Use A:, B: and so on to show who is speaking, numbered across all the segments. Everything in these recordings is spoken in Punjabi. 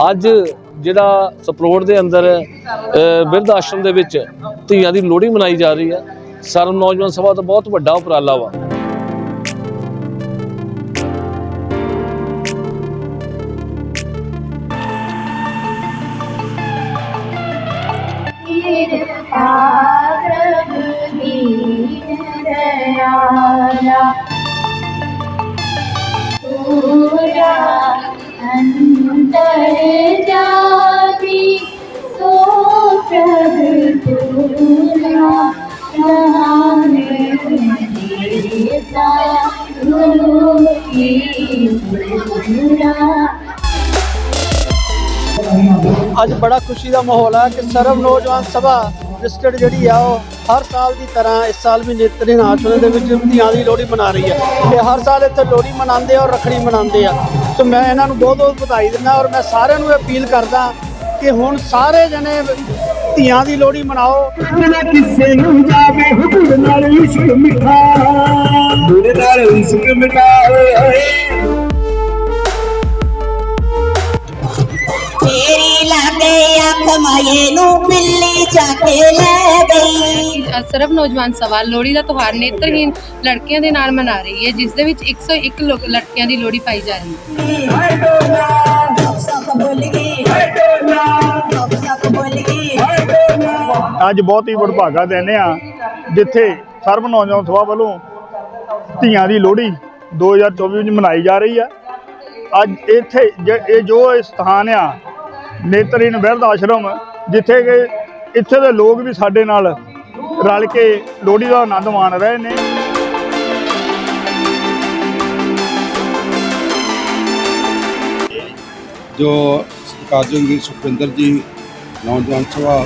A: ਅੱਜ ਜਿਹੜਾ ਸਪਰੋਟ ਦੇ ਅੰਦਰ ਬਿਰਧ ਆਸ਼ਰਮ ਦੇ ਵਿੱਚ ਧੀਆਂ ਦੀ ਲੋਹੜੀ ਮਨਾਈ ਜਾ ਰਹੀ ਹੈ, ਸਰਵ ਨੌਜਵਾਨ ਸਭਾ ਦਾ ਬਹੁਤ ਵੱਡਾ ਉਪਰਾਲਾ ਵਾ।
B: अंतर जाती सो प्रभुला राम देता गुरु की गुरुरा
C: ਅੱਜ ਬੜਾ ਖੁਸ਼ੀ ਦਾ ਮਾਹੌਲ ਹੈ ਕਿ ਸਰਵ ਨੌਜਵਾਨ ਸਭਾ ਰਜਿਸਟਰਡ ਜਿਹੜੀ ਆ ਉਹ ਹਰ ਸਾਲ ਦੀ ਤਰ੍ਹਾਂ ਇਸ ਸਾਲ ਵੀ ਨੇਤਰਨ ਆਸ਼ਰਮ ਦੇ ਵਿੱਚ ਧੀਆਂ ਦੀ ਲੋਹੜੀ ਮਨਾ ਰਹੀ ਹੈ। ਤੇ ਹਰ ਸਾਲ ਇੱਥੇ ਲੋਹੜੀ ਮਨਾਉਂਦੇ ਆ ਔਰ ਰੱਖੜੀ ਮਨਾਉਂਦੇ ਆ। ਸੋ ਮੈਂ ਇਹਨਾਂ ਨੂੰ ਬਹੁਤ ਬਹੁਤ ਵਧਾਈ ਦਿੰਦਾ ਔਰ ਮੈਂ ਸਾਰਿਆਂ ਨੂੰ ਅਪੀਲ ਕਰਦਾ ਕਿ ਹੁਣ ਸਾਰੇ ਜਣੇ ਧੀਆਂ ਦੀ ਲੋਹੜੀ ਮਨਾਓ।
D: ਨਾ ਕਿਸੇ ਨੂੰ ਜਾਵੇ ਹੁਕਮ ਨਾਲ ਇਸ਼ਕ ਮਿਠਾ ਗੁਰ ਨਾਲ ਇਸ਼ਕ ਮਿਠਾ ਓਏ ਹੋਏ।
E: ਤੇਰੀ ਲਾਗੇ ਅੱਖ ਮਾਏ ਨੂੰ ਬਿੱਲੀ ਚੱਕ ਲੈ ਗਈ।
F: ਸਰਬ ਨੌਜਵਾਨ ਸਭਾ ਲੋਹੜੀ ਦਾ ਤਿਉਹਾਰ ਨੇਤਰਹੀਨ ਲੜਕੀਆਂ ਦੇ ਨਾਲ ਮਨਾ ਰਹੀ ਹੈ ਜਿਸ ਦੇ ਵਿੱਚ 101 ਲੋਕ ਲੜਕੀਆਂ ਦੀ ਲੋਹੜੀ ਪਾਈ ਜਾ ਰਹੀ ਹੈ।
D: ਹਾਏ ਡੋਲਾ
E: ਸਭ ਭੁੱਲ ਗਈ
D: ਹਾਏ ਡੋਲਾ
E: ਸਭ ਭੁੱਲ ਗਈ
D: ਹਾਏ ਡੋਲਾ
G: ਅੱਜ ਬਹੁਤ ਹੀ ਵਡਭਾਗਾ ਦਿਨ ਆ ਜਿੱਥੇ ਸਰਬ ਨੌਜਵਾਨ ਸਭਾ ਵੱਲੋਂ ਧੀਆਂ ਦੀ ਲੋਹੜੀ 2024 ਵਿੱਚ ਮਨਾਈ ਜਾ ਰਹੀ ਆ। ਅੱਜ ਇੱਥੇ ਜ- ਇਹ ਜੋ ਸਥਾਨ ਆ ਨੇਤਰਹੀਨ ਬਿਰਧ ਆਸ਼ਰਮ ਜਿੱਥੇ ਕਿ ਇੱਥੇ ਦੇ ਲੋਕ ਵੀ ਸਾਡੇ ਨਾਲ ਰਲ ਕੇ ਲੋਹੜੀ ਦਾ ਆਨੰਦ ਮਾਣ ਰਹੇ ਨੇ।
H: ਜੋ ਕਾਰਜੋਗੀ ਸੁਖਵਿੰਦਰ ਜੀ ਨੌਜਵਾਨ ਸਭਾ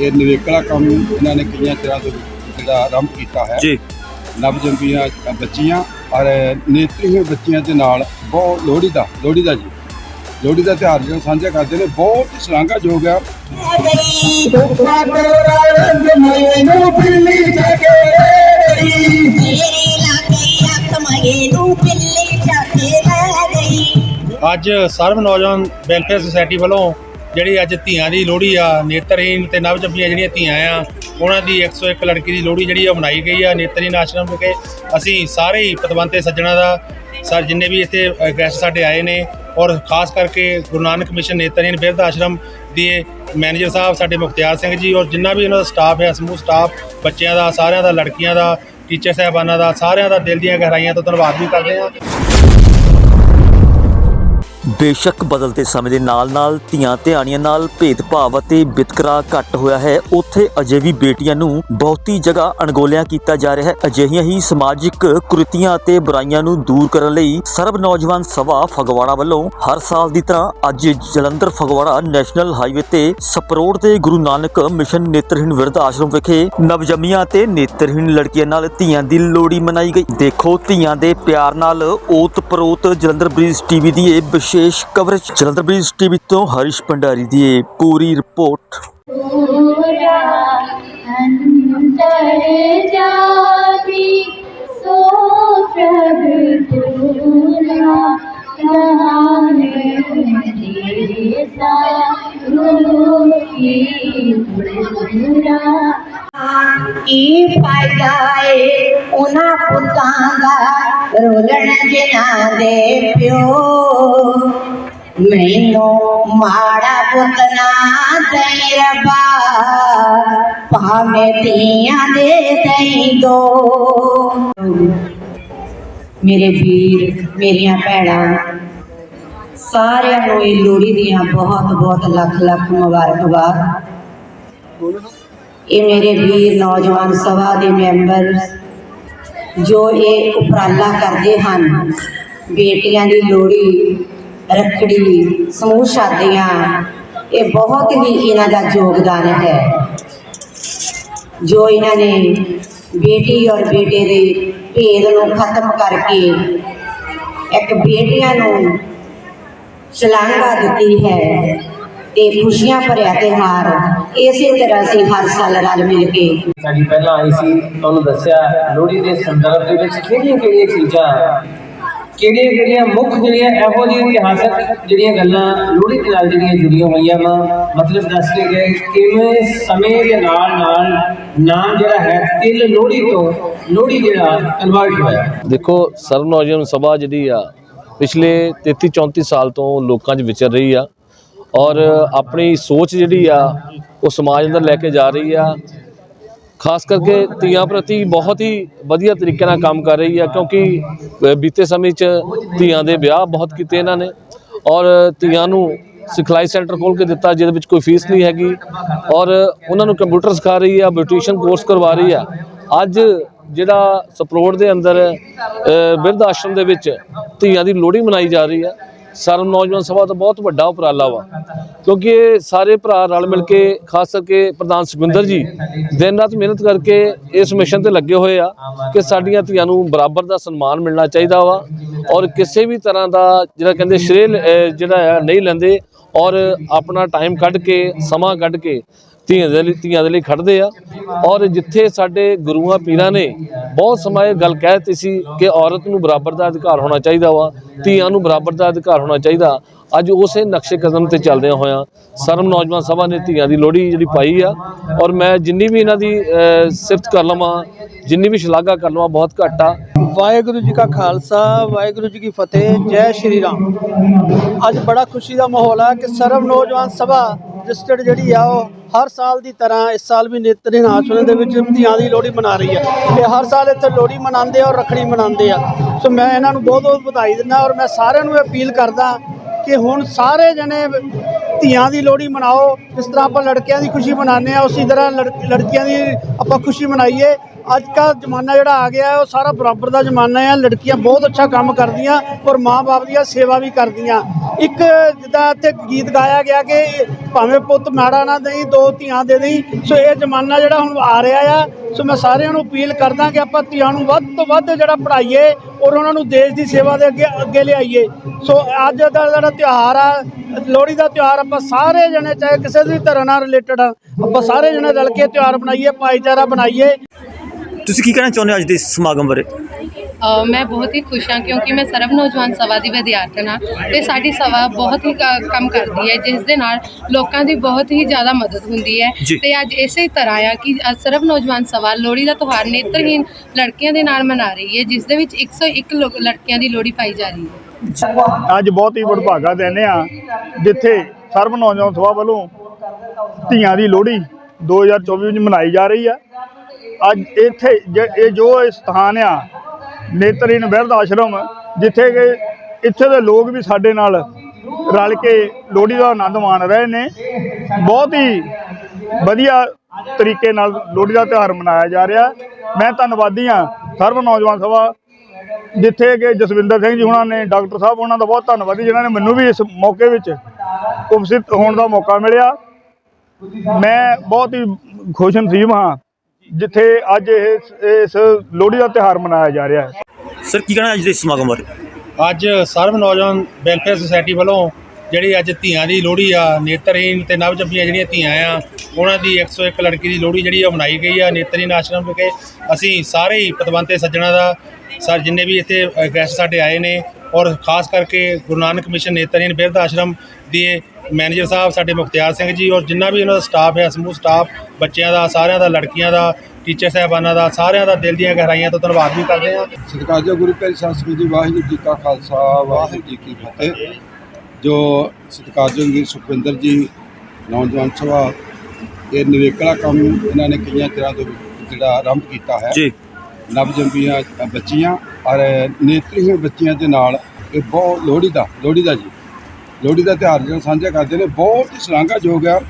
H: ਇਹ ਨਿਵੇਕਲਾ ਕੰਮ ਇਹਨਾਂ ਨੇ ਕਿੰਨੀਆਂ ਚਿਰਾਂ ਤੋਂ ਜਿਹੜਾ ਆਰੰਭ ਕੀਤਾ ਹੈ। ਜੀ। ਨਵਜੰਮੀਆਂ ਬੱਚੀਆਂ ਔਰ ਨੇਤਰੀਆਂ ਬੱਚੀਆਂ ਦੇ ਨਾਲ ਬਹੁਤ ਲੋਹੜੀ ਦਾ ਲੋਹੜੀ ਦਾ ਜੀ। ਲੋਹੜੀ ਦਾ ਤਿਉਹਾਰ ਜਿਹੜਾ ਸਾਂਝਾ ਕਰਦੇ ਨੇ, ਬਹੁਤ ਹੀ ਸ਼ਲਾਘਾਯੋਗ ਆ।
I: ਅੱਜ ਸਰਵ ਨੌਜਵਾਨ ਵੈਲਫੇਅਰ ਸੁਸਾਇਟੀ ਵੱਲੋਂ ਜਿਹੜੀ ਅੱਜ ਧੀਆਂ ਦੀ ਲੋਹੜੀ ਆ ਨੇਤਰਹੀਨ ਤੇ ਨਵਜੰਮੀਆਂ ਜਿਹੜੀਆਂ ਧੀਆਂ ਆ, ਉਹਨਾਂ ਦੀ 101 ਲੜਕੀ ਦੀ ਲੋਹੜੀ ਜਿਹੜੀ ਆ ਮਨਾਈ ਗਈ ਆ ਨੇਤਰਹੀਨ ਆਸ਼ਰਮ ਵਿਖੇ। ਅਸੀਂ ਸਾਰੇ ਹੀ ਪਤਵੰਤੇ ਸੱਜਣਾ ਦਾ, ਸਰ ਜਿੰਨੇ ਵੀ ਇੱਥੇ ਗੈਸਟ ਸਾਡੇ ਆਏ ਨੇ ਔਰ ਖਾਸ ਕਰਕੇ ਗੁਰੂ ਨਾਨਕ ਮਿਸ਼ਨ ਨੇਤਰਹੀਨ ਬਿਰਧ ਆਸ਼ਰਮ ਦੇ ਮੈਨੇਜਰ ਸਾਹਿਬ ਸਾਡੇ ਮੁਖਤਿਆਰ ਸਿੰਘ ਜੀ ਔਰ ਜਿੰਨਾ ਵੀ ਇਹਨਾਂ ਦਾ ਸਟਾਫ ਹੈ, ਸਮੂਹ ਸਟਾਫ, ਬੱਚਿਆਂ ਦਾ, ਸਾਰਿਆਂ ਦਾ, ਲੜਕੀਆਂ ਦਾ, ਟੀਚਰ ਸਾਹਿਬਾਨਾਂ ਦਾ, ਸਾਰਿਆਂ ਦਾ ਦਿਲ ਦੀਆਂ ਗਹਿਰਾਈਆਂ ਤੋਂ ਧੰਨਵਾਦ ਵੀ ਕਰਦੇ ਹਾਂ।
J: ਬੇਸ਼ੱਕ ਬਦਲਦੇ ਸਮੇਂ ਦੇ ਨਾਲ-ਨਾਲ ਧੀਆਂ ਧਿਆਣੀਆਂ ਨਾਲ ਭੇਦਭਾਵ ਅਤੇ ਵਿਤਕਰਾ ਘਟ ਹੋਇਆ ਹੈ। ਉੱਥੇ ਅਜੇ ਵੀ ਬੇਟੀਆਂ ਨੂੰ ਬਹੁਤੀ ਜਗ੍ਹਾ ਅਣਗੌਲਿਆਂ ਕੀਤਾ ਜਾ ਰਿਹਾ ਹੈ। ਅਜਿਹੀਆਂ ਹੀ ਸਮਾਜਿਕ ਕੁਰੀਤੀਆਂ ਅਤੇ ਬੁਰਾਈਆਂ ਨੂੰ ਦੂਰ ਕਰਨ ਲਈ ਸਰਬ ਨੌਜਵਾਨ ਸਭਾ ਫਗਵਾੜਾ ਵੱਲੋਂ ਹਰ ਸਾਲ ਦੀ ਤਰ੍ਹਾਂ ਅੱਜ ਜਲੰਧਰ ਫਗਵਾੜਾ ਨੈਸ਼ਨਲ ਹਾਈਵੇ ਤੇ ਸਪਰੋੜ ਤੇ ਗੁਰੂ ਨਾਨਕ ਮਿਸ਼ਨ ਨੇਤਰਹੀਣ ਵਿਰਧ ਆਸ਼ਰਮ ਵਿਖੇ ਨਵਜੰਮੀਆਂ ਤੇ ਨੇਤਰਹੀਣ ਲੜਕੀਆਂ ਨਾਲ ਧੀਆਂ ਦੀ ਲੋਹੜੀ ਮਨਾਈ ਗਈ। ਦੇਖੋ ਧੀਆਂ ਦੇ ਪਿਆਰ ਨਾਲ ਓਤ ਪਰੋਤ ਜਲੰਧਰ ਬ੍ਰਿਜ ਟੀਵੀ ਦੀ ਇਹ ਵਿਸ਼ੇਸ਼ ਵਿਸ਼ੇਸ਼ ਕਵਰੇਜ ਜਲੰਧਰ ਬ੍ਰਿਜ ਟੀਵੀ ਤੋਂ ਹਰਿਸ਼ ਭੰਡਾਰੀ ਦੀ ਪੂਰੀ ਰਿਪੋਰਟ।
E: ਕੀ ਫਾਇਦਾ ਏ ਉਹਨਾਂ ਪੁੱਤਾਂ ਦਾ ਰੋਲਣ ਜਿਨ੍ਹਾਂ ਦੇ ਪਿਓ? ਮੈਨੂੰ ਮਾੜਾ ਪੁੱਤ ਨਾ ਦਈ ਰੱਬਾ, ਭਾਵੇਂ ਧੀਆਂ ਦੇ ਦਈ ਦੋ। ਮੇਰੇ ਵੀਰ, ਮੇਰੀਆਂ ਭੈਣਾਂ, ਸਾਰਿਆਂ ਨੂੰ ਇਹ ਲੋਹੜੀ ਦੀਆਂ ਬਹੁਤ ਬਹੁਤ ਲੱਖ ਲੱਖ ਮੁਬਾਰਕਬਾਦ। ਇਹ ਮੇਰੇ ਵੀਰ ਨੌਜਵਾਨ ਸਭਾ ਦੇ ਮੈਂਬਰ ਜੋ ਇਹ ਉਪਰਾਲਾ ਕਰਦੇ ਹਨ, ਬੇਟੀਆਂ ਦੀ ਲੋਹੜੀ ਰੱਖੜੀ, ਸਮੂਹ ਸ਼ਾਦੀਆਂ, ਇਹ ਬਹੁਤ ਹੀ ਇਹਨਾਂ ਦਾ ਯੋਗਦਾਨ ਹੈ। ਜੋ ਇਹਨਾਂ ਨੇ ਬੇਟੀ ਔਰ ਬੇਟੇ ਦੇ ਭੇਦ ਨੂੰ ਖਤਮ ਕਰਕੇ ਇੱਕ ਬੇਟੀਆਂ ਨੂੰ ਸ਼ਲਾਘਾ ਦਿੱਤੀ ਹੈ ਤੇ ਖੁਸ਼ੀਆਂ ਭਰਿਆ ਤਿਉਹਾਰ ਇਸੇ ਤਰ੍ਹਾਂ ਅਸੀਂ ਹਰ ਸਾਲ ਰਲ ਮਿਲ ਕੇ
K: ਸਾਡੀ ਪਹਿਲਾਂ ਆਈ ਸੀ, ਤੁਹਾਨੂੰ ਦੱਸਿਆ ਲੋਹੜੀ ਦੇ ਸੰਦਰਭ ਦੇ ਵਿੱਚ ਕਿਹੜੀਆਂ ਕਿਹੜੀਆਂ ਚੀਜ਼ਾਂ ਕਿਹੜੀਆਂ ਕਿਹੜੀਆਂ ਮੁੱਖ ਜਿਹੜੀਆਂ ਇਹੋ ਜਿਹੀਆਂ ਇਤਿਹਾਸਕ ਜਿਹੜੀਆਂ ਗੱਲਾਂ ਲੋਹੜੀ ਦੇ ਨਾਲ ਜਿਹੜੀਆਂ ਜੁੜੀਆਂ ਹੋਈਆਂ ਵਾ, ਮਤਲਬ ਦੱਸ ਕੇ ਗਏ ਕਿਵੇਂ ਸਮੇਂ ਦੇ ਨਾਲ ਨਾਲ ਨਾਮ ਜਿਹੜਾ ਹੈ, ਤਿਲ ਲੋਹੜੀ ਤੋਂ ਲੋਹੜੀ ਜਿਹੜਾ ਕਨਵਰਟ ਹੋਇਆ।
A: ਦੇਖੋ ਸਰਵ ਨੌਜਵਾਨ ਸਭਾ ਜਿਹੜੀ ਆ, ਪਿਛਲੇ 33 34 ਸਾਲ ਤੋਂ ਲੋਕਾਂ 'ਚ ਵਿਚਰ ਰਹੀ ਆ ਔਰ ਆਪਣੀ ਸੋਚ ਜਿਹੜੀ ਆ, ਉਹ ਸਮਾਜ ਅੰਦਰ ਲੈ ਕੇ ਜਾ ਰਹੀ ਆ। ਖਾਸ ਕਰਕੇ ਧੀਆਂ ਪ੍ਰਤੀ ਬਹੁਤ ਹੀ ਵਧੀਆ ਤਰੀਕੇ ਨਾਲ ਕੰਮ ਕਰ ਰਹੀ ਹੈ, ਕਿਉਂਕਿ ਬੀਤੇ ਸਮੇਂ 'ਚ ਧੀਆਂ ਦੇ ਵਿਆਹ ਬਹੁਤ ਕੀਤੇ ਇਹਨਾਂ ਨੇ ਔਰ ਧੀਆਂ ਨੂੰ ਸਿਖਲਾਈ ਸੈਂਟਰ ਖੋਲ ਕੇ ਦਿੱਤਾ, ਜਿਹਦੇ ਵਿੱਚ ਕੋਈ ਫੀਸ ਨਹੀਂ ਹੈਗੀ ਔਰ ਉਹਨਾਂ ਨੂੰ ਕੰਪਿਊਟਰ ਸਿਖਾ ਰਹੀ ਆ ਬਿਊਟੀਸ਼ੀਅਨ ਕੋਰਸ ਕਰਵਾ ਰਹੀ ਆ ਅੱਜ ਜਿਹੜਾ ਸਪਰੋਟ ਦੇ ਅੰਦਰ ਬਿਰਧ ਆਸ਼ਰਮ ਦੇ ਵਿੱਚ ਧੀਆਂ ਦੀ ਲੋਹੜੀ ਮਨਾਈ ਜਾ ਰਹੀ ਹੈ ਸਰਵ ਨੌਜਵਾਨ ਸਭਾ ਦਾ ਬਹੁਤ ਵੱਡਾ ਉਪਰਾਲਾ ਵਾ। ਕਿਉਂਕਿ ਇਹ ਸਾਰੇ ਭਰਾ ਰਲ ਮਿਲ ਕੇ, ਖਾਸ ਕਰਕੇ ਪ੍ਰਧਾਨ ਸੁਖਵਿੰਦਰ ਜੀ, ਦਿਨ ਰਾਤ ਮਿਹਨਤ ਕਰਕੇ ਇਸ ਮਿਸ਼ਨ ਤੇ ਲੱਗੇ ਹੋਏ ਆ ਕਿ ਸਾਡੀਆਂ ਧੀਆਂ ਨੂੰ ਬਰਾਬਰ ਦਾ ਸਨਮਾਨ ਮਿਲਣਾ ਚਾਹੀਦਾ ਵਾ ਔਰ ਕਿਸੇ ਵੀ ਤਰ੍ਹਾਂ ਦਾ ਜਿਹੜਾ ਕਹਿੰਦੇ ਸ਼੍ਰੇ ਜਿਹੜਾ ਆ, ਨਹੀਂ ਲੈਂਦੇ ਔਰ ਆਪਣਾ ਟਾਈਮ ਕੱਢ ਕੇ, ਸਮਾਂ ਕੱਢ ਕੇ ਧੀਆਂ ਦੇ ਲਈ ਧੀਆਂ ਦੇ ਲਈ ਖੜਦੇ ਆ। ਔਰ ਜਿੱਥੇ ਸਾਡੇ ਗੁਰੂਆਂ ਪੀਰਾਂ ਨੇ ਬਹੁਤ ਸਮਾਂ ਇਹ ਗੱਲ ਕਹਿ ਦਿੱਤੀ ਸੀ ਕਿ ਔਰਤ ਨੂੰ ਬਰਾਬਰ ਦਾ ਅਧਿਕਾਰ ਹੋਣਾ ਚਾਹੀਦਾ ਵਾ, ਧੀਆਂ ਨੂੰ ਬਰਾਬਰ ਦਾ ਅਧਿਕਾਰ ਹੋਣਾ ਚਾਹੀਦਾ। ਅੱਜ ਉਸੇ ਨਕਸ਼ੇ ਕਦਮ ਤੇ ਚੱਲਦਿਆਂ ਹੋਇਆਂ ਸਰਮ ਨੌਜਵਾਨ ਸਭਾ ਨੇ ਧੀਆਂ ਦੀ ਲੋਹੜੀ ਜਿਹੜੀ ਪਾਈ ਆ। ਔਰ ਮੈਂ ਜਿੰਨੀ ਵੀ ਇਹਨਾਂ ਦੀ ਸਿਫਤ ਕਰ ਲਵਾਂ, ਜਿੰਨੀ ਵੀ ਸ਼ਲਾਘਾ ਕਰ ਲਵਾਂ, ਬਹੁਤ ਘੱਟ ਆ।
C: ਵਾਹਿਗੁਰੂ ਜੀ ਕਾ ਖਾਲਸਾ, ਵਾਹਿਗੁਰੂ ਜੀ ਕੀ ਫਤਿਹ, ਜੈ ਸ਼੍ਰੀ ਰਾਮ। ਅੱਜ ਬੜਾ ਖੁਸ਼ੀ ਦਾ ਮਾਹੌਲ ਆ ਕਿ ਸਰਵ ਨੌਜਵਾਨ ਸਭਾ ਰਜਿਸਟਰਡ ਜਿਹੜੀ ਆ ਉਹ ਹਰ ਸਾਲ ਦੀ ਤਰ੍ਹਾਂ ਇਸ ਸਾਲ ਵੀ ਨੇਤਰਹੀਣ ਆਸ਼ਰਮ ਦੇ ਵਿੱਚ ਧੀਆਂ ਦੀ ਲੋਹੜੀ ਮਨਾ ਰਹੀ ਹੈ ਤੇ ਹਰ ਸਾਲ ਇੱਥੇ ਲੋਹੜੀ ਮਨਾਉਂਦੇ ਆ ਔਰ ਰੱਖੜੀ ਮਨਾਉਂਦੇ ਆ। ਸੋ ਮੈਂ ਇਹਨਾਂ ਨੂੰ ਬਹੁਤ ਬਹੁਤ ਵਧਾਈ ਦਿੰਦਾ ਔਰ ਮੈਂ ਸਾਰਿਆਂ ਨੂੰ ਅਪੀਲ ਕਰਦਾ ਕਿ ਹੁਣ ਸਾਰੇ ਜਣੇ ਧੀਆਂ ਦੀ ਲੋਹੜੀ ਮਨਾਓ, ਜਿਸ ਤਰ੍ਹਾਂ ਆਪਾਂ ਲੜਕਿਆਂ ਦੀ ਖੁਸ਼ੀ ਮਨਾਉਂਦੇ ਆ ਉਸੇ ਤਰ੍ਹਾਂ ਲੜ- ਲੜਕੀਆਂ ਦੀ ਆਪਾਂ ਖੁਸ਼ੀ ਮਨਾਈਏ। ਅੱਜ ਕੱਲ੍ਹ ਜ਼ਮਾਨਾ ਜਿਹੜਾ ਆ ਗਿਆ ਉਹ ਸਾਰਾ ਬਰਾਬਰ ਦਾ ਜ਼ਮਾਨਾ ਹੈ। ਲੜਕੀਆਂ ਬਹੁਤ ਅੱਛਾ ਕੰਮ ਕਰਦੀਆਂ ਔਰ ਮਾਂ-ਬਾਪ ਦੀ ਸੇਵਾ ਵੀ ਕਰਦੀਆਂ। ਇੱਕ ਜਿੱਦਾਂ ਇੱਥੇ ਗੀਤ ਗਾਇਆ ਗਿਆ ਕਿ ਭਾਵੇਂ ਪੁੱਤ ਮਾੜਾ ਨਾ ਦੇਈ, ਦੋ ਧੀਆਂ ਦੇ ਦੇਈ। ਸੋ ਇਹ ਜ਼ਮਾਨਾ ਜਿਹੜਾ ਹੁਣ ਆ ਰਿਹਾ ਆ। ਸੋ ਮੈਂ ਸਾਰਿਆਂ ਨੂੰ ਅਪੀਲ ਕਰਦਾ ਕਿ ਆਪਾਂ ਧੀਆਂ ਨੂੰ ਵੱਧ ਤੋਂ ਵੱਧ ਜਿਹੜਾ ਪੜ੍ਹਾਈਏ ਔਰ ਉਹਨਾਂ ਨੂੰ ਦੇਸ਼ ਦੀ ਸੇਵਾ ਦੇ ਅੱਗੇ ਅੱਗੇ ਲਿਆਈਏ। ਸੋ ਅੱਜ ਦਾ ਜਿਹੜਾ ਤਿਉਹਾਰ ਆ, ਲੋਹੜੀ ਦਾ ਤਿਉਹਾਰ ਆਪਾਂ ਸਾਰੇ ਜਣੇ, ਚਾਹੇ ਕਿਸੇ ਵੀ ਧਰਮ ਨਾਲ ਰਿਲੇਟਡ ਆ, ਆਪਾਂ ਸਾਰੇ ਜਣੇ ਰਲ ਕੇ ਤਿਉਹਾਰ ਬਣਾਈਏ, ਭਾਈਚਾਰਾ ਬਣਾਈਏ।
J: ਤੁਸੀਂ ਕੀ ਕਹਿਣਾ ਚਾਹੁੰਦੇ ਹੋ ਅੱਜ ਦੇ ਸਮਾਗਮ ਬਾਰੇ?
F: ਮੈਂ ਬਹੁਤ ਹੀ ਖੁਸ਼ ਹਾਂ ਕਿਉਂਕਿ ਮੈਂ ਸਰਵ ਨੌਜਵਾਨ ਸਭਾ ਦੀ ਵਿਦਿਆਰਥਣ ਹਾਂ ਤੇ ਸਾਡੀ ਸਭਾ ਬਹੁਤ ਹੀ ਕ- ਕੰਮ ਕਰਦੀ ਹੈ ਜਿਸ ਦੇ ਨਾਲ ਲੋਕਾਂ ਦੀ ਬਹੁਤ ਹੀ ਜ਼ਿਆਦਾ ਮਦਦ ਹੁੰਦੀ ਹੈ
J: ਜੀ।
F: ਤੇ ਅੱਜ ਇਸੇ ਤਰ੍ਹਾਂ ਆ ਕਿ ਅੱਜ ਸਰਵ ਨੌਜਵਾਨ ਸਭਾ ਲੋਹੜੀ ਦਾ ਤਿਉਹਾਰ ਨੇਤਰਹੀਨ ਲੜਕੀਆਂ ਦੇ ਨਾਲ ਮਨਾ ਰਹੀ ਹੈ ਜਿਸ ਦੇ ਵਿੱਚ 101 ਲੋਕ ਲੜਕੀਆਂ ਦੀ ਲੋਹੜੀ ਪਾਈ ਜਾ ਰਹੀ ਹੈ
G: ਅੱਜ ਬਹੁਤ ਹੀ ਵਡਭਾਗਾ ਦਿਨ ਆ ਜਿੱਥੇ ਸਰਬ ਨੌਜਵਾਨ ਸਭਾ ਵੱਲੋਂ ਧੀਆਂ ਦੀ ਲੋਹੜੀ 2024 ਵਿੱਚ ਮਨਾਈ ਜਾ ਰਹੀ ਆ ਅੱਜ ਇੱਥੇ ਜ- ਇਹ ਜੋ ਇਹ ਸਥਾਨ ਆ ਨੇਤਰੀਨ ਬਿਰਧ ਆਸ਼ਰਮ, ਜਿੱਥੇ ਕਿ ਇੱਥੇ ਦੇ ਲੋਕ ਵੀ ਸਾਡੇ ਨਾਲ ਰਲ ਕੇ ਲੋਹੜੀ ਦਾ ਆਨੰਦ ਮਾਣ ਰਹੇ ਨੇ। ਬਹੁਤ ਹੀ ਵਧੀਆ ਤਰੀਕੇ ਨਾਲ ਲੋਹੜੀ ਦਾ ਤਿਉਹਾਰ ਮਨਾਇਆ ਜਾ ਰਿਹਾ। ਮੈਂ ਧੰਨਵਾਦੀ ਹਾਂ ਸਰਵ ਨੌਜਵਾਨ ਸਭਾ, ਜਿੱਥੇ ਕਿ ਜਸਵਿੰਦਰ ਸਿੰਘ ਜੀ ਉਹਨਾਂ ਨੇ, ਡਾਕਟਰ ਸਾਹਿਬ ਉਹਨਾਂ ਦਾ ਬਹੁਤ ਧੰਨਵਾਦੀ ਜਿਨ੍ਹਾਂ ਨੇ ਮੈਨੂੰ ਵੀ ਇਸ ਮੌਕੇ ਵਿੱਚ ਉਪਸਿਤ ਹੋਣ ਦਾ ਮੌਕਾ ਮਿਲਿਆ। ਮੈਂ ਬਹੁਤ ਹੀ ਖੁਸ਼ ਨਸੀਬ ਹਾਂ ਜਿੱਥੇ ਅੱਜ ਇਸ ਇਸ ਲੋਹੜੀ ਦਾ ਤਿਉਹਾਰ ਮਨਾਇਆ ਜਾ ਰਿਹਾ ਹੈ।
J: ਸਰ ਕੀ ਕਹਿਣਾ ਅੱਜ ਦੇ ਸਮਾਗਮ ਬਾਰੇ?
I: ਅੱਜ ਸਰਵ ਨੌਜਵਾਨ ਵੈਲਫੇਅਰ ਸੁਸਾਇਟੀ ਵੱਲੋਂ ਜਿਹੜੀ ਅੱਜ ਧੀਆਂ ਦੀ ਲੋਹੜੀ ਆ ਨੇਤਰਹੀਨ ਤੇ ਨਵਜੰਮੀਆਂ ਜਿਹੜੀਆਂ ਧੀਆਂ ਆ ਉਹਨਾਂ ਦੀ 101 ਲੜਕੀ ਦੀ ਲੋਹੜੀ ਜਿਹੜੀ ਆ ਮਨਾਈ ਗਈ ਆ ਨੇਤਰਹੀਨ ਆਸ਼ਰਮ ਵਿਖੇ। ਅਸੀਂ ਸਾਰੇ ਹੀ ਪਤਵੰਤੇ ਸੱਜਣਾ ਦਾ ਸਰ ਜਿੰਨੇ ਵੀ ਇੱਥੇ ਗੈਸਟ ਸਾਡੇ ਆਏ ਨੇ ਔਰ ਖਾਸ ਕਰਕੇ ਗੁਰੂ ਨਾਨਕ ਮਿਸ਼ਨ ਨੇਤਰਹੀਨ ਬਿਰਧ ਆਸ਼ਰਮ ਦੇ ਮੈਨੇਜਰ ਸਾਹਿਬ ਸਾਡੇ ਮੁਖਤਿਆਰ ਸਿੰਘ ਜੀ ਔਰ ਜਿੰਨਾ ਵੀ ਉਹਨਾਂ ਦਾ ਸਟਾਫ ਹੈ ਸਮੂਹ ਸਟਾਫ ਬੱਚਿਆਂ ਦਾ ਸਾਰਿਆਂ ਦਾ ਲੜਕੀਆਂ ਦਾ ਟੀਚਰ ਸਾਹਿਬਾਨਾਂ ਦਾ ਸਾਰਿਆਂ ਦਾ ਦਿਲ ਦੀਆਂ ਗਹਿਰਾਈਆਂ ਤੋਂ ਧੰਨਵਾਦ ਵੀ ਕਰਦੇ ਹਾਂ।
H: ਸਤਿਕਾਰਯੋਗ ਗੁਰੂ ਪਿਆਰੀ ਸਾਧ ਸੰਗਤ ਜੀ ਵਾਹਿਗੁਰੂ ਜੀ ਕਾ ਖਾਲਸਾ ਵਾਹਿਗੁਰੂ ਜੀ ਕੀ ਫਤਿਹ। ਜੋ ਸਤਿਕਾਰਯੋਗ ਜੀ ਸੁਖਵਿੰਦਰ ਜੀ ਨੌਜਵਾਨ ਸਭਾ ਇਹ ਨਿਵੇਕਲਾ ਕੰਮ ਇਹਨਾਂ ਨੇ ਕਈਆਂ ਤਰ੍ਹਾਂ ਤੋਂ ਜਿਹੜਾ ਆਰੰਭ ਕੀਤਾ ਹੈ।
J: ਜੀ।
H: ਨਵਜੰਮੀਆਂ ਬੱਚੀਆਂ ਔਰ ਨੇਤਰਹੀਣ ਬੱਚੀਆਂ ਦੇ ਨਾਲ ਇਹ ਬਹੁਤ ਲੋਹੜੀ ਦਾ ਲੋਹੜੀ ਦਾ ਜੀ। ਲੋਹੜੀ ਦਾ ਤਿਉਹਾਰ ਜਿਹੜਾ ਸਾਂਝਾ ਕਰਦੇ ਨੇ ਬਹੁਤ ਹੀ ਸ਼ਲਾਘਾਯੋਗ ਆ।